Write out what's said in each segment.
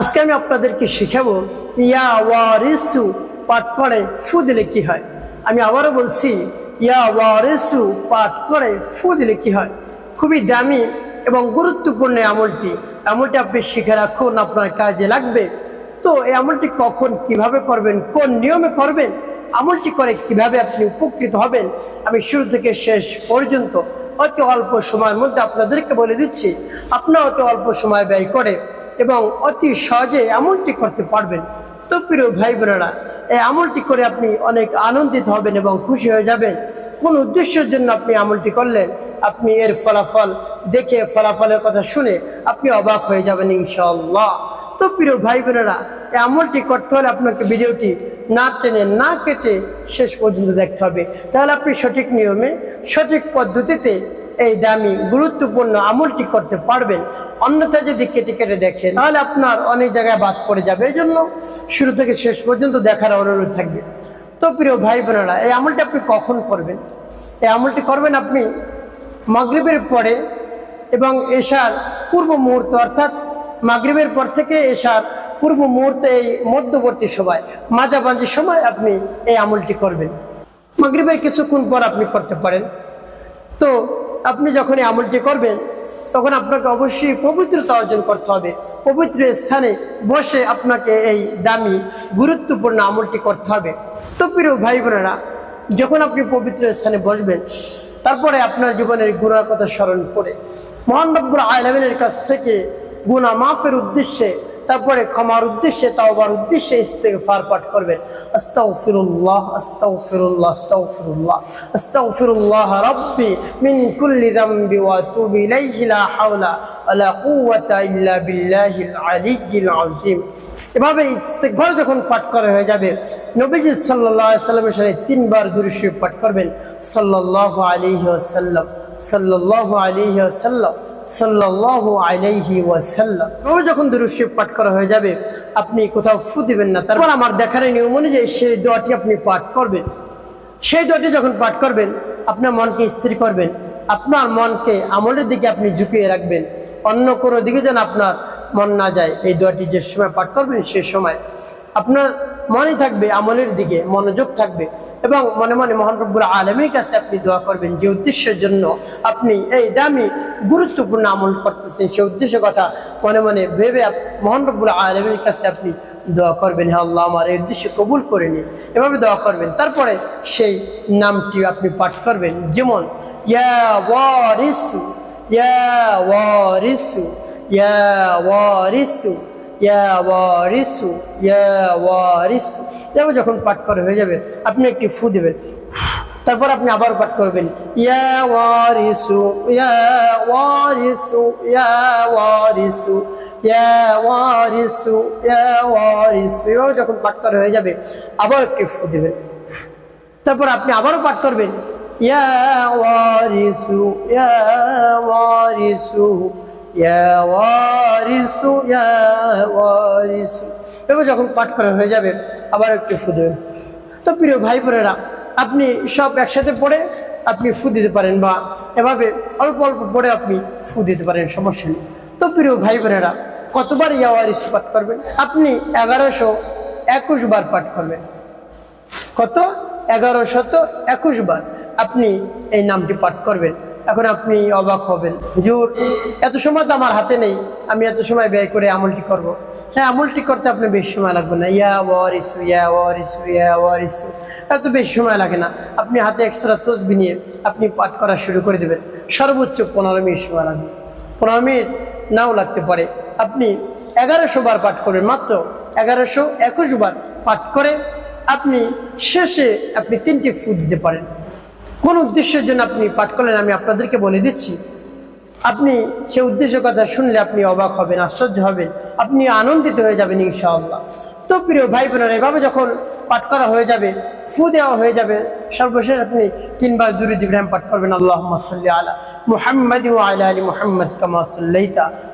আজকে আমি আপনাদেরকে শিখাবো, ইয়া ওয়ারিসু, পাঠ করে, ফু দিলে কি হয়? আমি আবারও বলছি, ইয়া ওয়ারিসু, পাঠ করে, ফু দিলে কি হয়? খুবই দামি এবং গুরুত্বপূর্ণ আমলটি। আমলটি আপনি শিখে রাখুন, আপনার কাজে লাগবে। তো এই আমলটি কখন কীভাবে করবেন, কোন নিয়মে করবেন, আমলটি করে কীভাবে আপনি উপকৃত হবেন, আমি শুরু থেকে শেষ পর্যন্ত অতি অল্প সময়ের মধ্যে আপনাদেরকে বলে দিচ্ছি। আপনার অতি অল্প সময় ব্যয় করে এবং অতি সহজে আমলটি করতে পারবেন। তো প্রিয় ভাই বোনেরা এই আমলটি করে আপনি অনেক আনন্দিত হবেন এবং খুশি হয়ে যাবেন। কোন উদ্দেশ্যের জন্য আপনি আমলটি করলেন, আপনি এর ফলাফল দেখে ফলাফলের কথা শুনে আপনি অবাক হয়ে যাবেন ইনশাল্লাহ তো প্রিয় ভাই বোনেরা এই আমলটি করতে হলে আপনাকে ভিডিওটি না টেনে, না কেটে শেষ পর্যন্ত দেখতে হবে। তাহলে আপনি সঠিক নিয়মে, সঠিক পদ্ধতিতে এই দামি, গুরুত্বপূর্ণ আমলটি করতে পারবেন। অন্যথায় যদি কেটে কেটে দেখেন, তাহলে আপনার অনেক জায়গায় বাদ পড়ে যাবে। এই জন্য শুরু থেকে শেষ পর্যন্ত দেখার অনুরোধ থাকবে। তো প্রিয় ভাই বোনেরা, এই আমলটি আপনি কখন করবেন? এই আমলটি করবেন আপনি মাগরিবের পরে এবং এশার পূর্ব মুহূর্ত, অর্থাৎ মাগরিবের পর থেকে এশার পূর্ব মুহূর্তে এই মধ্যবর্তী সময়, মাঝামাঝি সময় আপনি এই আমলটি করবেন। মাগরিবের কিছুক্ষণ পর আপনি করতে পারেন। তো আপনি যখন এই আমলটি করবেন, তখন আপনাকে অবশ্যই পবিত্রতা অর্জন করতে হবে। পবিত্র স্থানে বসে আপনাকে এই দামি, গুরুত্বপূর্ণ আমলটি করতে হবে। তো প্রিয় ভাই বোনেরা যখন আপনি পবিত্র স্থানে বসবেন, তারপরে আপনার জীবনের গুণার কথা স্মরণ করে, মহান রব্বুল আলমিনের কাছ থেকে গুণা মাফের উদ্দেশ্যে তারপরে ক্ষমার উদ্দেশ্যে, তাওবার উদ্দেশ্যে ইস্তেগফার পাঠ করবেন আস্তাগফিরুল্লাহ আস্তাগফিরুল্লাহ আস্তাগফিরুল্লাহ আস্তাগফিরুল্লাহ রাব্বি মিন কুল্লি যামবি ওয়া আতুবু ইলাইহি লা হাওলা ওয়ালা কুওয়াতা ইল্লা বিল্লাহিল আলিয়্যিল আযীম। এভাবে ইস্তেগফার যখন পাঠ করা হয়ে যাবে, নবীজি সাল্লাল্লাহু আলাইহি সাল্লামের সাথে তিনবার দুরূদ শরীফ পাঠ করবেন। সাল্লাল্লাহু আলাইহি ওয়াসাল্লাম, সাল্লাল্লাহু আলাইহি ওয়াসাল্লাম। রোজ যখন পাঠ করা হয়ে যাবে, আপনি কোথাও না। তারপর আমার দেখার নিয়ম অনুযায়ী সেই দোয়াটি আপনি পাঠ করবেন। সেই দোয়াটি যখন পাঠ করবেন, আপনার মনকে স্থির করবেন, আপনার মনকে আমলের দিকে আপনি ঝুঁকিয়ে রাখবেন। অন্য কোনো দিকে যেন আপনার মন না যায়, এই দোয়াটি যে সময় পাঠ করবেন, সে সময়। আপনার মনে থাকবে, আমলের দিকে মনোযোগ থাকবে এবং মনে মনে মহান রব্বুল আলমীর কাছে আপনি দোয়া করবেন। যে উদ্দেশ্যের জন্য আপনি এই দামি, গুরুত্বপূর্ণ আমল করতেছেন সেই উদ্দেশ্য কথা মনে মনে ভেবে মহান রব্বুল আলমীর কাছে আপনি দোয়া করবেন। হ্যাঁ আল্লাহ, আমার এই উদ্দেশ্য কবুল করে নিন। এভাবে দোয়া করবেন। তারপরে সেই নামটি আপনি পাঠ করবেন। যেমন, ইয়া ওয়ারিসু ইয়া ওয়ারিসু ইয়া ওয়ারিসু। ইয়া ইয়া যখন পাঠ করে হয়ে যাবে, আপনি একটি ফু দেবেন। তারপর আপনি আবার পাঠ করবেন। ইয়া ইয়া ইয়া ইয়া যখন পাঠ করা হয়ে যাবে, আবার একটি ফু দেবেন। তারপর আপনি আবারও পাঠ করবেন। ইয়া ওয়ারিসু ইয়া ওয়ারিসু। এবার যখন পাঠ করা হয়ে যাবে, আবার একটু ফু দেবেন। তো প্রিয় ভাই বোনেরা, আপনি সব একসাথে পড়ে আপনি ফু দিতে পারেন বা এভাবে অল্প অল্প পড়ে আপনি ফু দিতে পারেন, সমস্যা নেই। তো প্রিয় ভাই বোনেরা, কতবার ইয়া ওয়ারিসু পাঠ করবেন? আপনি এগারোশো একুশ বার পাঠ করবেন। কত? এগারো শত একুশ বার আপনি এই নামটি পাঠ করবেন। এখন আপনি অবাক হবেন। হুজুর, এত সময় তো আমার হাতে নেই, আমি এত সময় ব্যয় করে আমলটি করব। হ্যাঁ আমলটি করতে আপনি বেশি সময় লাগবে না। ইয়া ওয়ারিসু ইয়া ওয়ারিসু ইয়া ওয়ারিসু। এত বেশি সময় লাগে না। আপনি হাতে এক্সট্রা তসবি নিয়ে আপনি পাঠ করা শুরু করে দেবেন। সর্বোচ্চ পনেরো মিনিট সময় লাগবে। পনেরো মিনিট নাও লাগতে পারে। আপনি এগারোশো বার পাঠ করবেন, মাত্র এগারোশো একুশ বার পাঠ করে আপনি শেষে আপনি তিনটি ফু দিতে পারেন। কোন উদ্দেশ্যের জন্য আপনি পাঠ করলেন, আমি আপনাদেরকে বলে দিচ্ছি। আপনি সে উদ্দেশ্যের কথা শুনলে আপনি অবাক হবেন, আশ্চর্য হবেন, আপনি আনন্দিত হয়ে যাবেন ইনশাআল্লাহ। তো প্রিয় ভাই বোনেরা এভাবে যখন পাঠ করা হয়ে যাবে, ফু দেওয়া হয়ে যাবে, সর্বশেষ আপনি তিনবার দুরুদ ইব্রাহিম পাঠ করবেন আল্লাহ সাল্লি আলা মুহাম্মদ আলা আলি মুহাম্মদ কামা সাল্লাইতা।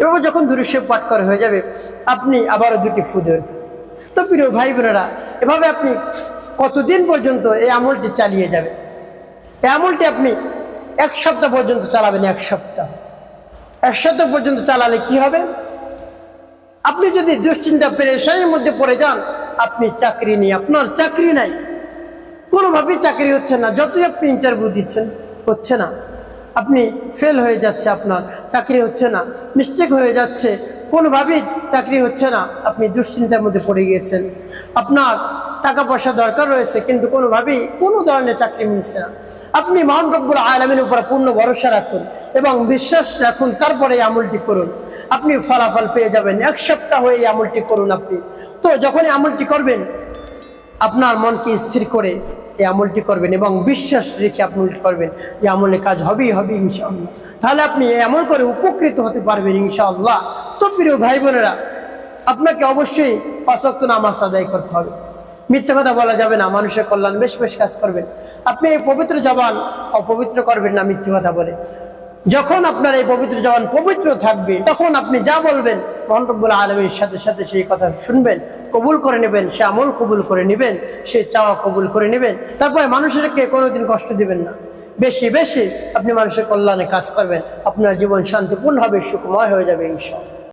এভাবে যখন দুরুষে পাঠ করা হয়ে যাবে, আপনি আবারও দুটি ফু দেবেন তো প্রিয় ভাই বোনেরা, এভাবে আপনি কতদিন পর্যন্ত এই আমলটি চালিয়ে যাবে এই আমলটি আপনি এক সপ্তাহ পর্যন্ত চালাবেন, এক সপ্তাহ। এক সপ্তাহ পর্যন্ত চালালে কি হবে? আপনি যদি দুশ্চিন্তা, পেরেশানির মধ্যে পড়ে যান, আপনি চাকরি নেই, আপনার চাকরি নাই। কোনোভাবেই চাকরি হচ্ছে না, যতই আপনি ইন্টারভিউ দিচ্ছেন, হচ্ছে না। আপনি ফেল হয়ে যাচ্ছে আপনার, চাকরি হচ্ছে না। মিস্টেক হয়ে যাচ্ছে। কোনোভাবেই চাকরি হচ্ছে না। আপনি দুশ্চিন্তার মধ্যে পড়ে গিয়েছেন। আপনার টাকা পয়সা দরকার রয়েছে, কিন্তু কোনোভাবেই কোনো ধরনের চাকরি মিলছে না। আপনি মহান রব্বুল আলমের উপর পূর্ণ ভরসা রাখুন এবং বিশ্বাস রাখুন, তারপরে আমলটি করুন। আপনি ফলাফল পেয়ে যাবেন। এক সপ্তাহ হয়ে আমলটি করুন আপনি। তো যখন এই আমলটি করবেন, আপনার মনকে স্থির করে এই আমলটি করবেন এবং বিশ্বাস রেখে আপনি করবেন যে আমলে কাজ হবেই হবে ইনশাআল্লাহ। তাহলে আপনি এই আমল করে উপকৃত হতে পারবেন ইনশাআল্লাহ। তো প্রিয় ভাই বোনেরা, আপনাকে অবশ্যই পাশক্ত নামাজ আদায় করতে হবে। মিথ্যে কথা বলা যাবে না, মানুষের কল্যাণ বেশ বেশ কাজ করবেন। আপনি এই পবিত্র জবান অপবিত্র করবেন না মিথ্যে কথা বলে। যখন আপনার এই পবিত্র জবান পবিত্র থাকবে, তখন আপনি যা বলবেন মহানরব্বুল আলমীর সাথে সাথে সেই কথা শুনবেন, কবুল করে নেবেন, সে আমল কবুল করে নেবেন, সে চাওয়া কবুল করে নেবেন। তারপরে মানুষেরকে কোনোদিন কষ্ট দিবেন না। বেশি বেশি আপনি মানুষের কল্যাণে কাজ করবেন, আপনার জীবন শান্তিপূর্ণ হবে সুখময় হয়ে যাবে ইনশাআল্লাহ।